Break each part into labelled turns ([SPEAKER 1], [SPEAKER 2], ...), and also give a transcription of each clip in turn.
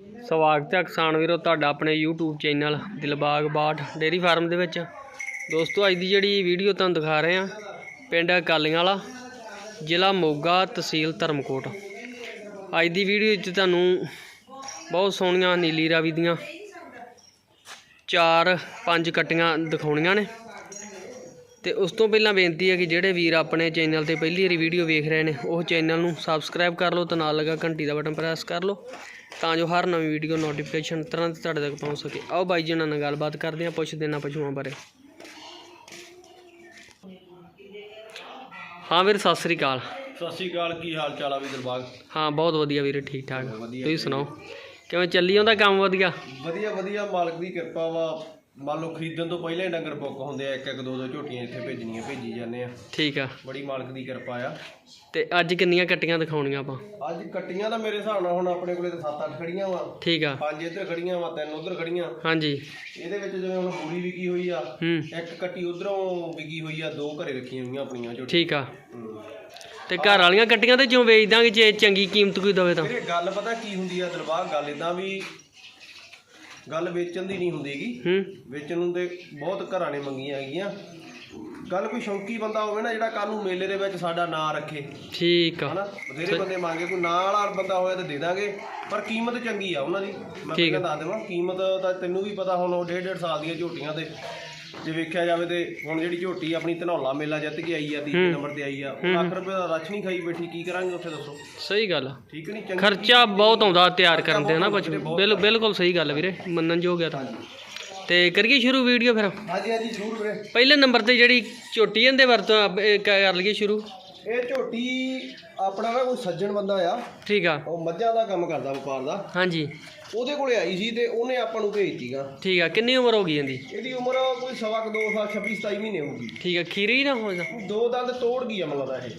[SPEAKER 1] ਸਵਾਗਤ ਹੈ ਕਿਸਾਨ ਵੀਰੋ, ਤੁਹਾਡਾ ਆਪਣੇ YouTube channel Dilbagh Bath dairy farm ਦੇ ਵਿੱਚ। ਦੋਸਤੋ, ਅੱਜ ਦੀ ਜਿਹੜੀ ਵੀਡੀਓ ਤੁਹਾਨੂੰ ਦਿਖਾ ਰਹੇ ਹਾਂ, ਪਿੰਡ ਅਕਾਲੀਆਂ ਵਾਲਾ, ਜ਼ਿਲ੍ਹਾ ਮੋਗਾ ਤਹਿਸੀਲ ਧਰਮਕੋਟ। ਅੱਜ ਦੀ ਵੀਡੀਓ ਵਿੱਚ ਤੁਹਾਨੂੰ ਬਹੁਤ ਸੋਹਣੀਆਂ ਨੀਲੀ ਰਾਵੀ ਦੀਆਂ ਚਾਰ ਪੰਜ ਕੱਟੀਆਂ ਦਿਖਾਉਣੀਆਂ ਨੇ। ਤੇ ਉਸ ਤੋਂ ਪਹਿਲਾਂ ਬੇਨਤੀ ਹੈ ਕਿ ਜਿਹੜੇ ਵੀਰ ਆਪਣੇ ਚੈਨਲ ਤੇ ਪਹਿਲੀ ਵਾਰੀ ਵੀਡੀਓ ਵੇਖ ਰਹੇ ਨੇ, ਉਹ ਚੈਨਲ ਨੂੰ ਸਬਸਕ੍ਰਾਈਬ ਕਰ ਲਓ ਤੇ ਨਾਲ ਲੱਗਾ ਘੰਟੀ ਦਾ ਬਟਨ ਪ੍ਰੈਸ ਕਰ ਲਓ। ਤਾਂ ਜੋ ਹਰ ਨਵੀਂ ਵੀਡੀਓ ਨੋਟੀਫਿਕੇਸ਼ਨ ਤੁਰੰਤ ਤੁਹਾਡੇ ਤੱਕ ਪਹੁੰਚ ਸਕੇ। ਆਓ ਬਾਈ ਜੀ ਨਾਲ ਗੱਲਬਾਤ ਕਰਦੇ ਹਾਂ ਪੁੱਛਦੇ ਨਾ ਪਸ਼ੂਆਂ ਬਾਰੇ। ਹਾਂ ਵੀਰ ਸਤਿ ਸ੍ਰੀ ਅਕਾਲ।
[SPEAKER 2] ਸਤਿ ਸ਼੍ਰੀ ਅਕਾਲ ਕੀ ਹਾਲ ਚਾਲ ਆ ਵੀ ਦਿਲਬਾਗ
[SPEAKER 1] ਹਾਂ ਬਹੁਤ ਵਧੀਆ ਵੀਰੇ ਠੀਕ ਠਾਕ
[SPEAKER 2] ਵਧੀਆ
[SPEAKER 1] ਤੁਸੀਂ ਸੁਣਾਓ ਕਿਵੇਂ ਚੱਲੀ ਜਾਂਦਾ ਕੰਮ ਵਧੀਆ?
[SPEAKER 2] ਵਧੀਆ ਵਧੀਆ ਮਾਲਕ ਦੀ ਕਿਰਪਾ ਵਾ। ਮੰਨ ਲਓ ਖਰੀਦਣ ਤੋਂ ਪਹਿਲਾਂ ਹੀ ਡੰਗਰ ਬੁੱਕ ਹੁੰਦੇ ਆ ਇੱਕ ਇੱਕ ਦੋ ਦੋ ਝੋਟੀਆਂ ਇੱਥੇ ਭੇਜਣੀਆਂ ਭੇਜੀ ਜਾਂਦੇ ਆ।
[SPEAKER 1] ਠੀਕ ਆ।
[SPEAKER 2] ਬੜੀ ਮਾਲਕ ਦੀ ਕਿਰਪਾ ਆ।
[SPEAKER 1] ਤੇ ਅੱਜ ਕਿੰਨੀਆਂ ਕੱਟੀਆਂ ਦਿਖਾਉਣੀਆਂ ਆਪਾਂ?
[SPEAKER 2] ਅੱਜ ਕੱਟੀਆਂ ਤਾਂ ਮੇਰੇ ਹਿਸਾਬ ਨਾਲ ਹੁਣ ਆਪਣੇ ਕੋਲੇ ਤਾਂ 7-8 ਖੜੀਆਂ ਵਾ।
[SPEAKER 1] ਠੀਕ ਆ।
[SPEAKER 2] ਪੰਜ ਇੱਧਰ ਖੜੀਆਂ ਵਾ ਤਿੰਨ ਉੱਧਰ ਖੜੀਆਂ।
[SPEAKER 1] ਹਾਂਜੀ।
[SPEAKER 2] ਇਹਦੇ ਵਿੱਚ ਜਿਵੇਂ ਹੁਣ ਪੂਰੀ ਵਿਕੀ ਹੋਈ ਆ ਇੱਕ ਕੱਟੀ ਉਧਰੋਂ ਵਿਕੀ ਹੋਈ ਆ ਦੋ ਘਰੇ ਰੱਖੀਆਂ ਹੋਈਆਂ ਆਪਣੀਆਂ ਝੋਟੀਆਂ।
[SPEAKER 1] ਠੀਕ ਆ। ਤੇ ਘਰ ਵਾਲੀਆਂ ਕੱਟੀਆਂ ਤੇ ਜਿਉਂ ਵੇਚ ਦਾਂਗੇ ਜੇ ਚੰਗੀ ਕੀਮਤ ਕੋਈ ਦਵੇ ਤਾਂ?
[SPEAKER 2] ਵੀਰੇ ਗੱਲ ਪਤਾ ਕੀ ਹੁੰਦੀ ਆ ਦਿਲਬਾਗ ਗੱਲ ਇਦਾਂ ਵੀ ਗੱਲ ਵੇਚਣ ਦੀ ਨਹੀਂ ਹੁੰਦੀਗੀ
[SPEAKER 1] ਹੂੰ।
[SPEAKER 2] ਵੇਚਣ ਨੂੰ ਤੇ ਬਹੁਤ ਘਰਾਂ ਨੇ ਮੰਗੀਆਂ ਹੈਗੀਆਂ। ਗੱਲ ਕੋਈ ਸ਼ੌਂਕੀ ਬੰਦਾ ਹੋਵੇ ਨਾ ਜਿਹੜਾ ਕੱਲ ਨੂੰ ਮੇਲੇ ਦੇ ਵਿੱਚ ਸਾਡਾ ਨਾਂ ਰੱਖੇ।
[SPEAKER 1] ਠੀਕ ਆ।
[SPEAKER 2] ਹਨਾ? ਬਥੇਰੇ ਬੰਦੇ ਮੰਗੇ ਕੋਈ ਨਾਂ ਵਾਲਾ ਬੰਦਾ ਹੋਇਆ ਤਾਂ ਦੇ ਦਾਂਗੇ। ਪਰ ਕੀਮਤ ਚੰਗੀ ਆ ਉਹਨਾਂ ਦੀ। ਮੈਂ
[SPEAKER 1] ਠੀਕ
[SPEAKER 2] ਪਹਿਲਾਂ ਦੱਸ ਦੇਵਾਂ ਕੀਮਤ ਤਾਂ ਤੈਨੂੰ ਵੀ ਪਤਾ ਹੁਣ ਉਹ ਡੇਢ ਡੇਢ ਸਾਲ ਦੀਆਂ ਝੋਟੀਆਂ ਤੇ ਜੇ ਵੇਖਿਆ ਜਾਵੇ ਤੇ ਹੁਣ ਜਿਹੜੀ ਝੋਟੀ ਆਪਣੀ ਧਨੌਲਾ ਮੇਲਾ ਜਿੱਤ ਕੇ ਆਈ ਆ ਤੀਜੇ ਨੰਬਰ ਤੇ ਆਈ ਆ ਉਹ ਲੱਖ ਰੁਪਏ ਦਾ ਰਛ ਨਹੀਂ ਖਾਈ ਬੈਠੀ ਕੀ ਕਰਾਂਗੇ ਉੱਥੇ ਦੱਸੋ?
[SPEAKER 1] ਸਹੀ ਗੱਲ ਆ।
[SPEAKER 2] ਠੀਕ ਨਹੀਂ ਚੰਗੀ
[SPEAKER 1] ਖਰਚਾ ਬਹੁਤ ਆਉਂਦਾ ਤਿਆਰ ਕਰਨ ਤੇ ਨਾ ਬਿਲ ਬਿਲਕੁਲ ਸਹੀ ਗੱਲ ਵੀਰੇ ਮੰਨਣ ਯੋਗ ਆ ਤਾਂ। ਤੇ ਕਰੀਏ ਸ਼ੁਰੂ ਵੀਡੀਓ ਫਿਰ?
[SPEAKER 2] ਹਾਂਜੀ ਹਾਂਜੀ ਜ਼ਰੂਰ ਵੀਰੇ।
[SPEAKER 1] ਪਹਿਲੇ ਨੰਬਰ ਤੇ ਜਿਹੜੀ ਝੋਟੀ ਇਹਦੇ ਵਰਤੋਂ ਆਪ- ਇਹ ਕਰ ਲਈਏ ਸ਼ੁਰੂ।
[SPEAKER 2] ਇਹ ਝੋਟੀ ਆਪਣਾ ਨਾ ਕੋਈ ਸੱਜਣ ਬੰਦਾ ਆ।
[SPEAKER 1] ਠੀਕ ਆ।
[SPEAKER 2] ਉਹ ਮੱਝਾਂ ਦਾ ਕੰਮ ਕਰਦਾ ਵਪਾਰ ਦਾ।
[SPEAKER 1] ਹਾਂਜੀ।
[SPEAKER 2] ਉਹਦੇ ਕੋਲੇ ਆਈ ਸੀ ਤੇ ਉਹਨੇ ਆਪਾਂ ਨੂੰ ਭੇਜਤੀਗਾ
[SPEAKER 1] ਠੀਕ ਆ ਕਿੰਨੀ ਉਮਰ ਹੋ ਗਈ ਇਹਦੀ?
[SPEAKER 2] ਇਹਦੀ ਉਮਰ ਕੋਈ ਸਵਾ ਕੁ ਦੋ ਸਾਲ 26 27 ਮਹੀਨੇ ਹੋਊਗੀ
[SPEAKER 1] ਠੀਕ ਆ ਖੀਰੀ ਨਾ ਹੋ ਜਾ।
[SPEAKER 2] ਦੋ ਦੰਦ ਤੋੜ ਗਈ ਅਮਲ ਦਾ ਇਹ।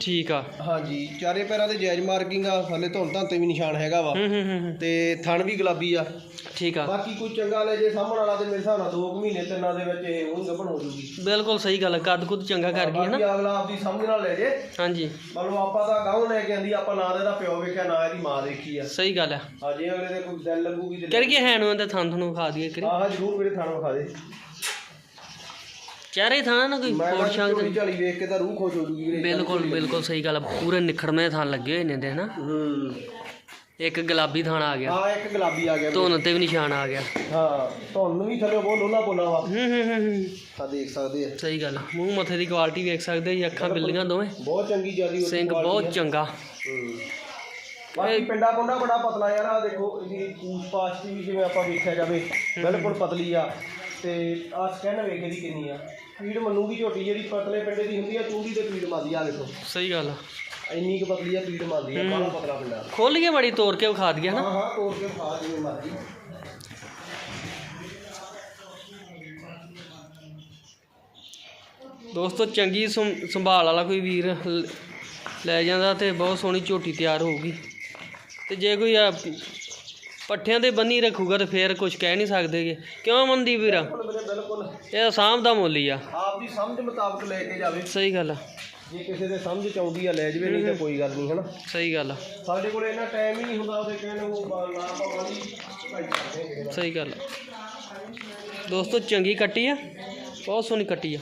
[SPEAKER 1] ਠੀਕ ਆ।
[SPEAKER 2] ਹਾਂਜੀ ਚਾਰੇ ਪੈਰਾਂ ਤੇ ਜਾਇਜ਼ ਮਾਰਕਿੰਗ ਆ ਥੱਲੇ ਧੁੰਨ ਧੰਨ ਤੇ ਵੀ ਨਿਸ਼ਾਨ ਹੈਗਾ ਵਾ।
[SPEAKER 1] ਹੂੰ ਹੂੰ ਹੂੰ ਹੂੰ।
[SPEAKER 2] ਤੇ ਥਣ ਵੀ ਗੁਲਾਬੀ ਆ।
[SPEAKER 1] ਠੀਕ ਆ।
[SPEAKER 2] ਬਾਕੀ ਕੋਈ ਚੰਗਾ ਲੈ ਜੇ ਸਾਹਮਣ ਵਾਲਾ ਤੇ ਮੇਰੇ ਹਿਸਾਬ ਨਾਲ 2 ਮਹੀਨੇ ਤਿੰਨਾਂ ਦੇ ਵਿੱਚ ਇਹ ਉਹ ਗੱਭਣ ਹੋ ਜੂਗੀ
[SPEAKER 1] ਬਿਲਕੁਲ ਸਹੀ ਗੱਲ ਆ ਕੱਦ ਕੁੱਦ ਚੰਗਾ ਕਰ ਗਈ ਹੈ ਨਾ।
[SPEAKER 2] ਬਾਕੀ ਅਗਲਾ ਆਪਦੀ ਸਮਝ ਨਾਲ ਲੈ ਜੇ।
[SPEAKER 1] ਹਾਂਜੀ।
[SPEAKER 2] ਮੰਨ ਲਓ ਆਪਾਂ ਤਾਂ ਗਾਉਂ ਲੈ ਕੇ ਆਂਦੀ ਆਪਾਂ ਨਾ ਇਹਦਾ ਪਿਓ ਵੇਖਿਆ ਨਾ ਇਹਦੀ ਮਾਂ ਦੇਖੀ ਆ।
[SPEAKER 1] ਸਹੀ ਗੱਲ ਆ।
[SPEAKER 2] ਹਾਂਜੀ ਅਗਲੇ ਦੇ ਕੋਈ ਦਿਲ ਲੱਗੂਗੀ ਤੇ
[SPEAKER 1] ਕਰੀਏ ਹੈ ਨੂੰ ਇਹਦਾ ਥਾਂ ਤੁਹਾਨੂੰ ਖਾ ਦਈਏ ਕਰੀ
[SPEAKER 2] ਆਹ ਜਰੂਰ ਮੇਰੇ ਥਣ ਵਿਖਾ ਦੇ।
[SPEAKER 1] ਚਿਹਰੇ ਥਾਂ ਨਾ ਕੋਈ
[SPEAKER 2] ਮੈਂ
[SPEAKER 1] ਫੋੜ
[SPEAKER 2] ਤਾਂ ਝੋਲੀ ਵੇਖ ਕੇ ਤਾਂ ਰੂਹ ਖੁਸ਼ ਹੋ ਜੂਗੀ ਵੀਰੇ
[SPEAKER 1] ਬਿਲਕੁਲ ਬਿਲਕੁਲ ਸਹੀ ਗੱਲ ਆ ਪੂਰੇ ਨਿਖੜਵੇਂ ਥਾਂ ਲੱਗੇ ਹੋਏ ਨੇ ਦੇ ਨਾ
[SPEAKER 2] ਹੂੰ।
[SPEAKER 1] ਇੱਕ ਗੁਲਾਬੀ ਥਾਂ ਆ ਗਿਆ।
[SPEAKER 2] ਆ ਇੱਕ ਗੁਲਾਬੀ ਆ ਗਿਆ ਵੀਰੇ।
[SPEAKER 1] ਧੁੰਨ ਤੇ ਵੀ ਨਿਸ਼ਾਨ ਆ ਗਿਆ।
[SPEAKER 2] ਹਾਂ ਤੁਹਾਨੂੰ ਵੀ ਥੱਲੇ ਬਹੁਤ ਲੋਲਾ ਬੋਲਾ ਵਾ।
[SPEAKER 1] ਹੂੰ ਹੂੰ ਹੂੰ ਹੂੰ।
[SPEAKER 2] ਆ ਦੇਖ ਸਕਦੇ ਆ।
[SPEAKER 1] ਸਹੀ ਗੱਲ ਆ। ਮੂੰਹ ਮੱਥੇ ਦੀ ਕੁਆਲਿਟੀ ਵੇਖ ਸਕਦੇ ਜੀ ਅੱਖਾਂ ਬਿੱਲੀਆਂ ਦੋਵੇਂ।
[SPEAKER 2] ਬਹੁਤ ਚੰਗੀ ਜਿਆਦੀ
[SPEAKER 1] ਸਿੰਘ ਬਹੁਤ ਚੰਗਾ।
[SPEAKER 2] ਬਾਕੀ ਪਿੰਡਾ ਪੁੰਡਾ ਬੜਾ ਪਤਲਾ ਯਾਰ ਆ ਦੇਖੋ ਇਹਦੀ ਪੂਛ ਪਾਛ ਦੀ ਵੀ ਜਿਵੇਂ ਆਪਾਂ ਵੇਖਿਆ ਜਾਵੇ ਬਿਲਕੁਲ ਪਤਲੀ ਆ। ਤੇ ਆ ਸਕੈਨ ਵੇਖ ਇਹਦੀ ਕਿੰਨੀ ਆ। ਪੀੜ ਮੰਨੂਗੀ ਝੋਟੀ ਜਿਹੜੀ ਪਤਲੇ ਪਿੰਡੇ ਦੀ ਹੁੰਦੀ ਆ ਚੂੰਡੀ ਤੇ ਪੀੜ ਮਾਰਦੀ ਆ ਦੇਖੋ।
[SPEAKER 1] ਸਹੀ ਗੱਲ ਆ।
[SPEAKER 2] ਇੰਨੀ ਕੁ ਪਤਲੀ ਆ ਪੀੜ ਮਾਰਦੀ ਆ ਬੜਾ ਪਤਲਾ ਪਿੰਡਾ।
[SPEAKER 1] ਖੋਲੀਏ ਬੜੀ ਤੋੜ ਕੇ ਵਿਖਾ ਦਈਏ
[SPEAKER 2] ਹਾਂ ਹਾਂ ਤੋੜ ਕੇ ਖਾ ਜਿਵੇਂ ਮਰਦੀ
[SPEAKER 1] ਦੋਸਤੋ ਚੰਗੀ ਸੰਭ- ਸੰਭਾਲ ਵਾਲਾ ਕੋਈ ਵੀਰ ਲ- ਲੈ ਜਾਂਦਾ ਤੇ ਬਹੁਤ ਸੋਹਣੀ ਝੋਟੀ ਤਿਆਰ ਹੋਊਗੀ। ਤੇ ਜੇ ਕੋਈ ਆ ਪੱਠਿਆਂ ਤੇ ਬੰਨੀ ਰੱਖੂਗਾ ਤੇ ਫੇਰ ਕੁਝ ਕਹਿ ਨਹੀਂ ਸਕਦੇਗੇ ਕਿਉਂ ਮੰਦੀ ਵੀਰਾ?
[SPEAKER 2] ਬਿਲਕੁਲ ਵੀਰੇ ਬਿਲਕੁਲ
[SPEAKER 1] ਇਹ ਸਾਂਭ ਦਾ ਮੁੱਲ ਹੀ ਆ।
[SPEAKER 2] ਆਪ ਦੀ ਸਮਝ ਮੁਤਾਬਕ ਲੈ ਕੇ ਜਾਵੇ।
[SPEAKER 1] ਸਹੀ ਗੱਲ ਆ।
[SPEAKER 2] ਜੇ ਕਿਸੇ ਦੇ ਸਮਝ ਚ ਆਉਂਦੀ ਆ ਲੈ ਜਵੇ ਨਹੀਂ ਤਾਂ ਕੋਈ ਗੱਲ ਨਹੀਂ ਹਨਾ?
[SPEAKER 1] ਸਹੀ ਗੱਲ ਆ।
[SPEAKER 2] ਸਾਡੇ ਕੋਲ ਇੰਨਾ ਟਾਈਮ ਹੀ ਨਹੀਂ ਹੁੰਦਾ ਉਹਦੇ ਕਹਿਣ ਨੂੰ ਨਾ। ਹਾਂ
[SPEAKER 1] ਸਹੀ ਗੱਲ ਆ। ਦੋਸਤੋ ਚੰਗੀ ਕੱਟੀ ਆ। ਬਹੁਤ ਸੋਹਣੀ ਕੱਟੀ ਆ।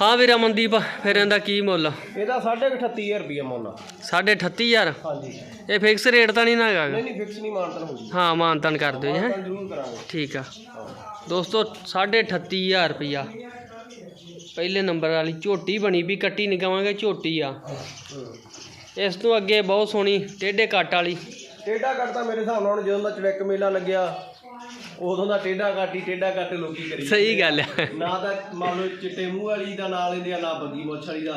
[SPEAKER 1] ਹਾਂ ਵੀਰਾ ਮਨਦੀਪ ਫਿਰ ਇਹਦਾ ਕੀ ਮੁੱਲ?
[SPEAKER 2] ਇਹਦਾ 38000 ਰੁਪਏ ਮੁੱਲ ਆ।
[SPEAKER 1] 38500
[SPEAKER 2] ਹਾਂਜੀ।
[SPEAKER 1] ਇਹ ਫਿਕਸ ਰੇਟ ਤਾਂ ਨਹੀਂ ਨਾ ਹੈਗਾ?
[SPEAKER 2] ਨਹੀਂ ਨਹੀਂ ਫਿਕਸ ਨਹੀਂ ਮਾਨਤਨ ਹੁੰਦੀ
[SPEAKER 1] ਹਾਂ ਮਾਨਤਨ ਕਰ ਦਿਓ ਜੀ ਹੈਂ।
[SPEAKER 2] ਮਾਨਤਨ ਜ਼ਰੂਰ ਕਰਾਂਗੇ।
[SPEAKER 1] ਠੀਕ ਆ। ਦੋਸਤੋ 38500 ਰੁਪਿਆ ਪਹਿਲੇ ਨੰਬਰ ਵਾਲੀ ਝੋਟੀ ਬਣੀ ਵੀ ਕੱਟੀ ਨਹੀਂ ਕਵਾਂਗੇ ਝੋਟੀ ਆ। ਇਸ ਤੋਂ ਅੱਗੇ ਬਹੁਤ ਸੋਹਣੀ ਟੇਢੇ ਕੱਟ ਵਾਲੀ।
[SPEAKER 2] ਟੇਢਾ ਕੱਟ ਤਾਂ ਮੇਰੇ ਹਿਸਾਬ ਨਾਲ ਜਦੋਂ ਦਾ ਚੜੈਕ ਮੇਲਾ ਲੱਗਿਆ ਉਦੋਂ ਦਾ ਟੇਢਾ ਕੱਟ ਹੀ ਟੇਢਾ ਕੱਟ ਲੋਕੀ ਕਰੀ
[SPEAKER 1] ਸਹੀ ਗੱਲ ਹੈ
[SPEAKER 2] ਨਾ ਤਾਂ ਮੰਨ ਲਓ ਚਿੱਟੇ ਮੂੰਹ ਵਾਲੀ ਦਾ ਨਾਂ ਲੈਂਦੇ ਆ ਨਾ ਬੱਗੀ ਮੁੱਛ ਵਾਲੀ ਦਾ।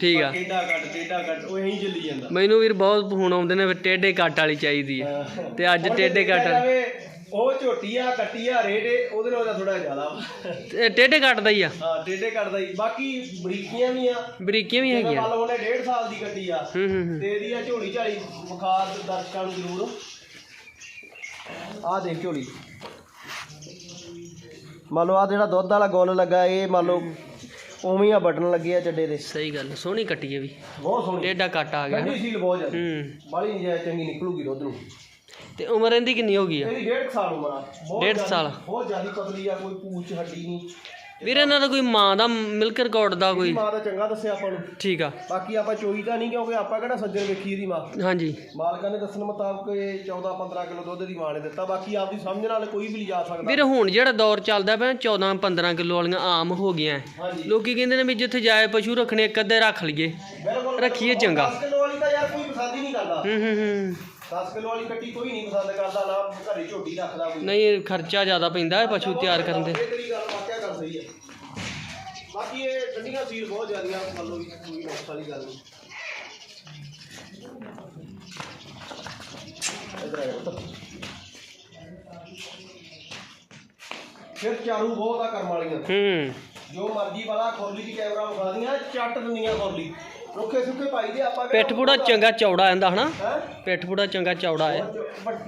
[SPEAKER 1] ਠੀਕ ਆ।
[SPEAKER 2] ਟੇਢਾ ਕੱਟ ਟੇਢਾ ਕੱਟ ਉਹ ਐਂ ਚੱਲੀ ਜਾਂਦਾ।
[SPEAKER 1] ਮੈਨੂੰ ਵੀਰ ਬਹੁਤ ਫੋਨ ਆਉਂਦੇ ਨੇ ਵੀ ਟੇਢੇ ਕੱਟ ਵਾਲੀ ਚਾਹੀਦੀ ਹੈ। ਤੇ ਅੱਜ ਟੇਢੇ ਕੱਟ
[SPEAKER 2] ਜਾਵੇ, ਉਹ ਝੋਟੀ ਆ ਕੱਟੀ ਆ ਰੇਟ ਏ, ਉਹਦੇ ਨਾਲ ਤਾਂ ਥੋੜਾ ਜ਼ਿਆਦਾ।
[SPEAKER 1] ਇਹ ਟੇਢੇ ਕੱਟ ਦਾ ਹੀ ਆ।
[SPEAKER 2] ਹਾਂ ਟੇਢੇ ਕੱਟਦਾ ਹੀ। ਬਾਕੀ ਬਰੀਕੀਆਂ ਵੀ ਆ।
[SPEAKER 1] ਬਰੀਕੀਆਂ ਵੀ ਹੈਗੀਆਂ।
[SPEAKER 2] ਮੰਨ ਲਓ ਉਹਨੇ 1.5 ਸਾਲ ਦੀ ਕੱਟੀ ਆ। ਤੇ ਇਹਦੀ ਆ ਝੋਲੀ ਝਾਲੀ ਬੁਖਾਰ ਦਰਸ਼ਕਾਂ ਨੂੰ ਜ਼ਰੂਰ। ਆ ਦੇਖ ਝੋਲੀ। ਮੰਨ ਲਓ ਆ ਜਿਹੜਾ ਦੁੱਧ ਵਾਲਾ ਗੁੱਲ ਲੱਗਾ ਇਹ ਮੰਨ ਲਓ ਉਵੇਂ ਹੀ ਆ ਬਟਨ ਲੱਗੇ ਆ ਚੱਡੇ ਦੇ
[SPEAKER 1] ਸਹੀ ਗੱਲ ਸੋਹਣੀ ਕੱਟੀ ਹੈ ਵੀ।
[SPEAKER 2] ਬਹੁਤ ਸੋਹਣੀ।
[SPEAKER 1] ਡੇਡਾ ਕੱਟ ਆ ਗਿਆ।
[SPEAKER 2] ਠੰਡੀ ਸੀਲ ਬਹੁਤ ਜ਼ਿਆਦਾ।
[SPEAKER 1] ਹੂੰ।
[SPEAKER 2] ਬਾਲੀ ਨਹੀਂ ਚੰਗੀ ਨਿਕਲੂਗੀ ਦੁੱਧ ਨੂੰ।
[SPEAKER 1] ਤੇ ਉਮਰ ਇਹਦੀ ਕਿੰਨੀ ਹੋ ਗਈ ਆ?
[SPEAKER 2] ਇਹਦੀ ਡੇਢ ਕੁ ਸਾਲ ਉਮਰ ਆ।
[SPEAKER 1] ਸਾਲ।
[SPEAKER 2] ਬਹੁਤ ਜ਼ਿਆਦਾ ਪਤਲੀ ਆ ਕੋਈ ਪੂਛ ਹੱਡੀ ਨਹੀਂ।
[SPEAKER 1] ਵੀਰ ਇਹਨਾਂ ਦਾ ਕੋਈ ਮਾਂ ਦਾ ਮਿਲਕ ਰਿਕਾਰਡ ਦਾ ਕੋਈ?
[SPEAKER 2] ਮਾਂ ਦਾ ਚੰਗਾ ਦੱਸਿਆ ਆਪਾਂ ਨੂੰ।
[SPEAKER 1] ਠੀਕ ਆ।
[SPEAKER 2] ਬਾਕੀ ਆਪਾਂ ਚੋਈ ਤਾਂ ਨਹੀਂ ਕਿਉਂਕਿ ਆਪਾਂ ਕਿਹੜਾ ਸੱਜਣ ਵੇਖੀ ਇਹਦੀ ਮਾਂ?
[SPEAKER 1] ਹਾਂਜੀ।
[SPEAKER 2] ਮਾਲਕਾਂ ਦੇ ਦੱਸਣ ਮੁਤਾਬਕ ਇਹ 14 15 ਕਿਲੋ ਦੁੱਧ ਦੀ ਮਾਂ ਨੇ ਦਿੱਤਾ। ਬਾਕੀ ਆਪਦੀ ਸਮਝ ਨਾਲ ਕੋਈ ਵੀ ਲਿਜਾ ਸਕਦਾ।
[SPEAKER 1] ਵੀਰ ਹੁਣ ਜਿਹੜਾ ਦੌਰ ਚੱਲਦਾ ਪਿਆ 14 15 ਕਿਲੋ ਵਾਲੀਆਂ ਆਮ ਹੋ ਗਈਆਂ। ਲੋਕੀ ਕਹਿੰਦੇ ਨੇ ਵੀ ਜਿੱਥੇ ਜਾਏ ਪਸ਼ੂ ਰੱਖਣੇ ਇੱਕ ਅੱਧੇ ਰੱਖ ਲਈਏ। ਰੱਖੀਏ ਚੰਗਾ।
[SPEAKER 2] 10 ਕਿਲੋ ਵਾਲੀ ਤਾਂ ਯਾਰ ਕੋਈ ਪਸੰਦ ਹੀ ਨਹੀਂ ਕਰਦਾ।
[SPEAKER 1] ਹੂੰ ਹੂੰ ਹੂੰ।
[SPEAKER 2] 10 ਕਿਲੋ ਵਾਲੀ ਕੱਟੀ ਕੋਈ ਨਹੀਂ ਪਸੰਦ ਕਰਦਾ ਨਾ ਘਰੇ ਝੋਟੀ ਰੱਖਦਾ ਕੋਈ।
[SPEAKER 1] ਨਹੀਂ ਖਰਚਾ ਜ਼ਿਆਦਾ ਪੈਂਦਾ ਹੈ ਪਸ਼ੂ ਤਿਆਰ ਕਰਨ ਦੇ
[SPEAKER 2] ਬਾਕੀ ਇਹ ਠੰਡੀਆਂ ਸੀਲ ਬਹੁਤ ਜ਼ਿਆਦੀਆਂ ਮੰਨ ਲਓ ਵੀ ਕੋਈ ਨੁਕਸ ਵਾਲੀ ਗੱਲ ਨਹੀਂ। ਫਿਰ ਚਾਰੂ ਬਹੁਤ ਆ ਕਰਮ ਵਾਲੀਆਂ।
[SPEAKER 1] ਹੂੰ।
[SPEAKER 2] ਜੋ ਮਰਜ਼ੀ ਵਾਲਾ ਖੋਲੀ ਦੀ ਕੈਮਰਾ ਵਿਖਾ ਦੀਆਂ ਚੱਟ ਦਿੰਦੀਆਂ ਖੋਲੀ ਰੁੱਖੇ ਸੁੱਕੇ ਪਾਈ ਦੇ ਆਪਾਂ
[SPEAKER 1] ਪਿੱਠ ਪੂੜਾ ਚੰਗਾ ਚੌੜਾ ਆਂਦਾ ਹਨਾ?
[SPEAKER 2] ਹੈ?
[SPEAKER 1] ਪਿੱਠ ਪੂੜਾ ਚੰਗਾ ਚੌੜਾ ਹੈ।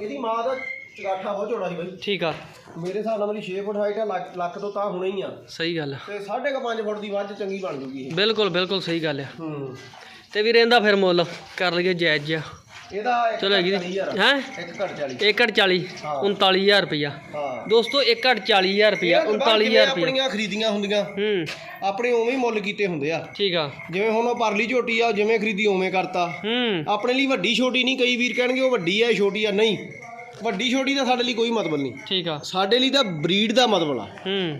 [SPEAKER 2] ਇਹਦੀ ਮਾਂ ਦਾ ਚਗਾਠਾ ਬਹੁਤ ਚੌੜਾ ਸੀ ਬਾਈ।
[SPEAKER 1] ਠੀਕ ਆ।
[SPEAKER 2] ਮੇਰੇ ਹਿਸਾਬ ਨਾਲ ਮੇਰੀ 6 ਫੁੱਟ ਹਾਈਟ ਆ ਲੱਖ ਲੱਖ ਤੋਂ ਤਾਂ ਹੁਣੇ ਹੀ ਆ।
[SPEAKER 1] ਸਹੀ ਗੱਲ ਆ।
[SPEAKER 2] ਤੇ 5.5 ਫੁੱਟ ਦੀ ਵੱਧ ਚੰਗੀ ਬਣ ਜੂਗੀ ਇਹ।
[SPEAKER 1] ਬਿਲਕੁਲ ਬਿਲਕੁਲ ਸਹੀ ਗੱਲ ਆ।
[SPEAKER 2] ਹੂੰ।
[SPEAKER 1] ਤੇ ਵੀਰ ਇਹਦਾ ਫਿਰ ਮੁੱਲ ਕਰ ਲਈਏ ਜਾਇਜ਼ ਜਿਹਾ।
[SPEAKER 2] ਇਹਦਾ
[SPEAKER 1] ਚਲੋ ਹੈਗੀ
[SPEAKER 2] ਘੱਟ ਹਜ਼ਾਰ ਆ।
[SPEAKER 1] ਹੈ?
[SPEAKER 2] ਇੱਕ ਘੱਟ 40
[SPEAKER 1] ਏਕੜ 40
[SPEAKER 2] ਹਾਂ।
[SPEAKER 1] 39000 ਰੁਪਇਆ
[SPEAKER 2] ਹਾਂ।
[SPEAKER 1] ਦੋਸਤੋ ਏਕੜ 40000 ਰੁਪਇਆ
[SPEAKER 2] ਇਹ ਤਾਂ
[SPEAKER 1] 39000
[SPEAKER 2] ਜਿਵੇਂ
[SPEAKER 1] ਰੁਪਇਆ
[SPEAKER 2] ਆਪਣੀਆਂ ਖਰੀਦੀਆਂ ਹੁੰਦੀਆਂ?
[SPEAKER 1] ਹੂੰ।
[SPEAKER 2] ਆਪਣੇ ਉਵੇਂ ਹੀ ਮੁੱਲ ਕੀਤੇ ਹੁੰਦੇ ਆ।
[SPEAKER 1] ਠੀਕ ਆ।
[SPEAKER 2] ਜਿਵੇਂ ਹੁਣ ਉਹ ਪਰਲੀ ਝੋਟੀ ਆ ਜਿਵੇਂ ਖਰੀਦੀ ਉਵੇਂ ਕਰਤਾ।
[SPEAKER 1] ਹੂੰ।
[SPEAKER 2] ਆਪਣੇ ਲਈ ਵੱਡੀ ਛੋਟੀ ਨਹੀਂ ਕਈ ਵੀਰ ਕਹਿਣਗੇ ਉਹ ਵੱਡੀ ਆ ਇਹ ਛੋਟੀ ਆ ਨਹੀਂ। ਵੱਡੀ ਛੋਟੀ ਦਾ ਸਾਡੇ ਲਈ ਕੋਈ ਮਤਲਬ ਨਹੀਂ।
[SPEAKER 1] ਠੀਕ ਆ।
[SPEAKER 2] ਸਾਡੇ ਲਈ ਤਾਂ ਬਰੀਡ ਦਾ ਮਤਲਬ ਆ।
[SPEAKER 1] ਹੂੰ।